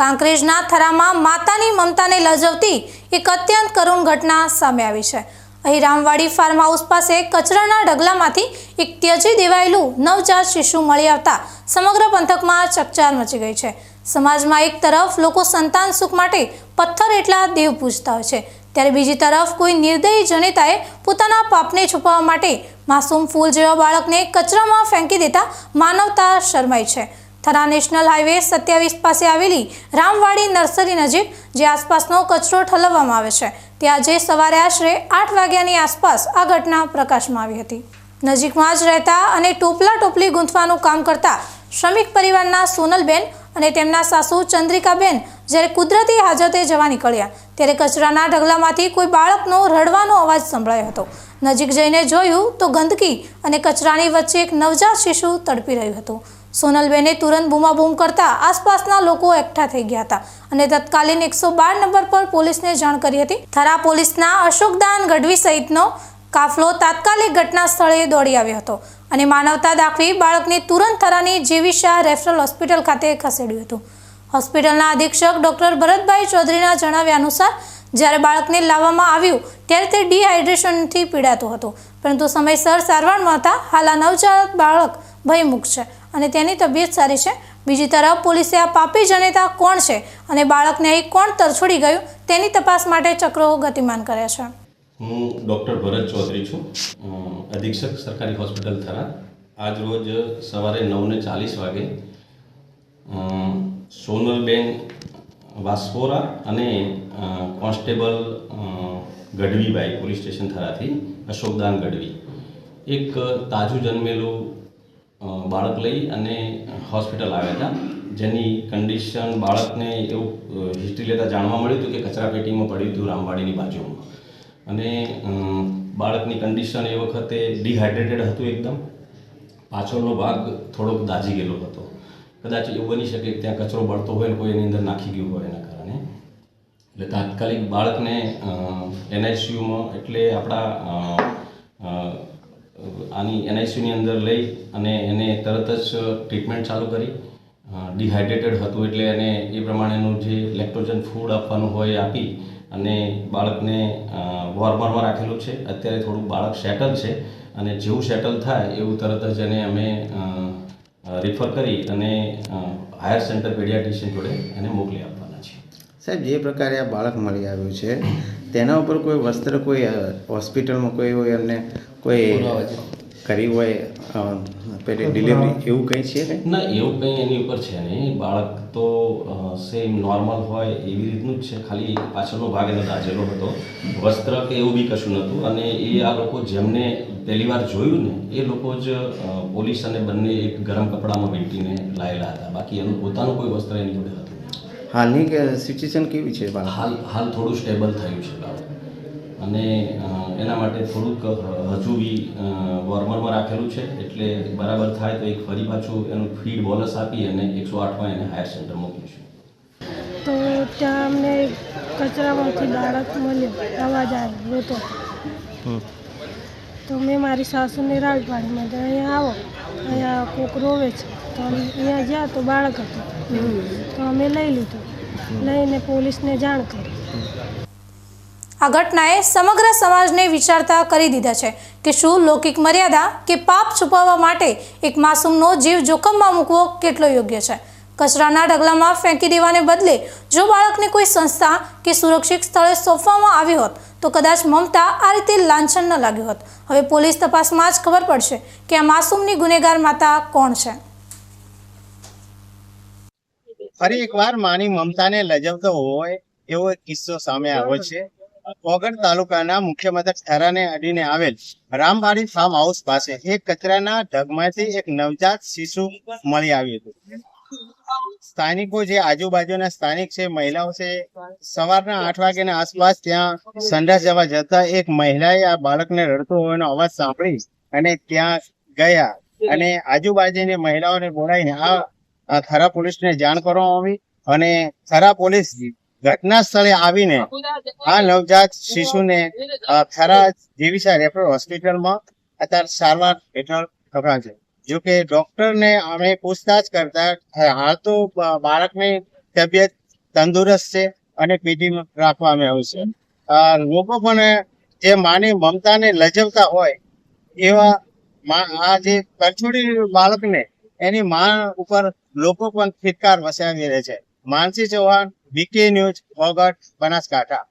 કાંકરેજના થરામાં માતાની મમતાને લજવતી એક અત્યંત કરુણ ઘટના સામે આવી છે. અહીં રામવાડી ફાર્મ હાઉસ પાસે કચરાના ઢગલામાંથી એક ત્યજી દેવાયેલું નવજાત શિશુ મળી આવતા સમગ્ર પંથકમાં ચકચાર મચી ગઈ છે. સમાજમાં એક તરફ લોકો સંતાન સુખ માટે પથ્થર એટલા દેવ પૂજતા હોય છે. ત્યારે બીજી તરફ કોઈ નિર્દયી જનેતાએ પોતાના પાપને છુપાવવા માટે માસૂમ ફૂલ જેવા બાળકને કચરામાં ફેંકી દેતા માનવતા શરમાઈ છે. થરા નેશનલ હાઈવે સત્યાવીસ પાસે આવેલી રામવાડી નર્સરી નજીક જે આસપાસનો કચરો ઠલવવામાં આવે છે. ત્યાં આજે સવારે આશરે આઠ વાગ્યાની આસપાસ આ ઘટના પ્રકાશમાં આવી હતી. નજીકમાં જ રહેતા અને ટોપલા ટોપલી ગૂંથવાનું કામ કરતા શ્રમિક પરિવારના સોનલબેન અને તેમના સાસુ ચંદ્રિકાબેન જ્યારે કુદરતી હાજતે જવા નીકળ્યા, ત્યારે કચરાના ઢગલામાંથી કોઈ બાળકનો રડવાનો અવાજ સંભળાયો હતો. નજીક જઈને જોયું તો ગંદકી અને કચરાની વચ્ચે એક નવજાત શિશુ તડપી રહ્યું હતું. સોનલબેને તુરંત બૂમાબૂમ કરતા આસપાસના લોકો એકઠા થઈ ગયા હતા અને તત્કાલીન એકસો બાર નંબર પર પોલીસને જાણ કરી હતી. થરા પોલીસના અશોકદાન ગઢવી સહિતનો કાફલો તાત્કાલિક ઘટના સ્થળે દોડી આવ્યો હતો અને માનવતા દાખવી બાળકને તુરંત થરાની જેવી શાહ રેફરલ હોસ્પિટલ ખાતે ખસેડ્યું હતું. હોસ્પિટલના અધિક્ષક ડોક્ટર ભરતભાઈ ચૌધરીના જણાવ્યા અનુસાર, જ્યારે બાળકને લાવવામાં આવ્યું ત્યારે તે ડિહાઇડ્રેશનથી પીડાતું હતું. પરંતુ સમયસર સારવાર મળતા હાલ નવજાત બાળક ભયમુખ છે. અને તેની તબિયત સારી છે. બીજી તરફ પોલીસે આ પાપી જનેતા કોણ છે અને બાળકને અહીં કોણ તરછોડી ગયું તેની તપાસ માટે ચક્રો ગતિમાન કર્યા છે. હું ડૉક્ટર ભરત ચૌધરી છું. અધિક્ષક સરકારી હોસ્પિટલ થરા આજ રોજ સવારે નવને ચાલીસ વાગે સોનલબેન વાસ્કોરા અને કોન્સ્ટેબલ ગઢવીભાઈ પોલીસ સ્ટેશન થરાથી અશોકદાન ગઢવી. એક તાજું જન્મેલું બાળક લઈ અને હોસ્પિટલ આવ્યા હતા. જેની કન્ડિશન બાળકને એવું હિસ્ટ્રી લેતા જાણવા મળ્યું હતું કે કચરાપેટીમાં પડ્યું હતું રામવાડીની બાજુમાં. અને બાળકની કન્ડિશન એ વખતે ડિહાઇડ્રેટેડ હતું એકદમ. પાછળનો ભાગ થોડોક દાઝી ગયેલો હતો. કદાચ એવું બની શકે કે ત્યાં કચરો બળતો હોય કોઈ એની અંદર નાખી ગયું હોય એના કારણે. એટલે તાત્કાલિક બાળકને એનઆઈસીયુમાં એટલે આપણા આની એનઆઈસીયુની અંદર લઈ અને એને તરત જ ટ્રીટમેન્ટ ચાલુ કરી. ડિહાઇડ્રેટેડ હતું એટલે એને એ પ્રમાણેનું જે લેક્ટોજન ફૂડ આપવાનું હોય આપી અને બાળકને વોર્મરમાં રાખેલું છે. અત્યારે થોડું બાળક સેટલ છે અને જેવું સેટલ થાય એવું તરત જ એને અમે રિફર કરી અને હાયર સેન્ટર પેડિયાટ્રિશિયન જોડે એને મોકલી આપવાના છે સાહેબ, જે પ્રકારે આ બાળક મળી આવ્યું છે તેના ઉપર કોઈ વસ્ત્ર કોઈ હોસ્પિટલમાં કોઈ હોય એમને કોઈ કરી હોય પેલી ડિલિવરી એવું કંઈ છે ના એવું કંઈ એની ઉપર છે નહીં. બાળક તો સેમ નોર્મલ હોય એવી રીતનું જ છે. ખાલી પાછળનો ભાગ એનો દાજેલો હતો. વસ્ત્ર કે એવું બી કશું નહોતું. અને એ આ લોકો જેમને પહેલી વાર જોયું ને એ લોકો જ પોલીસ અને બંને એક ગરમ કપડામાં વીંટીને લાયેલા હતા. બાકી એનું પોતાનું કોઈ વસ્ત્ર એની જોડે હતું. હાલની સિચ્યુએશન કેવી છે હાલ હાલ થોડું સ્ટેબલ થયું છે બાળક. અને એના માટે થોડુંક હજુ બી વોર્મરમાં રાખેલું છે. એટલે બરાબર થાય તો એક ફરી પાછું એનું ફીડ બોલસ આપી અને એકસો આઠમાં એને હાયર સેન્ટર મોકલીશું તો ત્યાં અમને કચરામાંથી બાળક મળ્યો અવાજ આવ્યો હમ. તો મેં મારી સાસુને રાડ પાડી મેં અહીંયા આવો. અહીંયા કોક રોવે છે. તો અમે અહીંયા ગયા તો બાળક હતું. તો અમે લઈ લીધું. લઈને પોલીસને જાણ કરી. આ ઘટનાએ સમગ્ર સમાજને વિચારતા કરી દીધા છે કે શું લૌકિક મર્યાદા કે પાપ છુપાવવા માટે એક માસૂમનો જીવ જોખમમાં મૂકવો કેટલો યોગ્ય છે? કચરાના ઢગલામાં ફેંકી દેવાને બદલે જો બાળકને કોઈ સંસ્થા કે સુરક્ષિત સ્થળે સોંપવામાં આવી હોત તો કદાચ મમતા આ રીતે લાંછન ન લાગ્યું હોત. હવે પોલીસ તપાસમાં જ ખબર પડશે કે આ માસૂમની ગુનેગાર માતા કોણ છે. ફરી એકવાર માની મમતાને લજવતો હોય એવો એક કિસ્સો સામે આવ્યો છે. ઓગણ તાલુકાના મુખ્ય મથક ઠરાને અડીને આવેલ રામવાડી ફાર્મ હાઉસ પાસે એક કચરાના ઢગમાંથી એક નવજાત શિશુ મળી આવ્યું હતું. સ્થાનિકો જે આજુબાજુના સ્થાનિક છે, મહિલાઓ છે. સવારના આઠ વાગ્યાના આસપાસ ત્યાં સંડાસ જવા જતા એક મહિલાએ આ બાળકને રડતો હોવાનો અવાજ સાંભળી અને ત્યાં ગયા અને આજુબાજુની મહિલાઓને બોલાવીને આ થરા પોલીસને જાણ કરવામાં આવી અને થરા પોલીસ ઘટના સ્થળે આવીને આ નવજાત શિશુને થરા જેવી રેફરલ હોસ્પિટલમાં અત્યારે સારવાર હેઠળ રખાય છે જો કે ડોક્ટરને અમે પૂછતાછ કરતા હાલ તો બાળકની તબિયત તંદુરસ્ત છે અને પેટીમાં રાખવામાં આવ્યું છે. લોકો પણ જે માની મમતાને લજવતા હોય, એવા આ જે કરછોડી બાળકને એની માં ઉપર લોકો પણ ફિટકાર વસાવી રહે છે. માનસી ચૌહાણ બીકે ન્યૂઝ ઓગટ બનાસકાંઠા.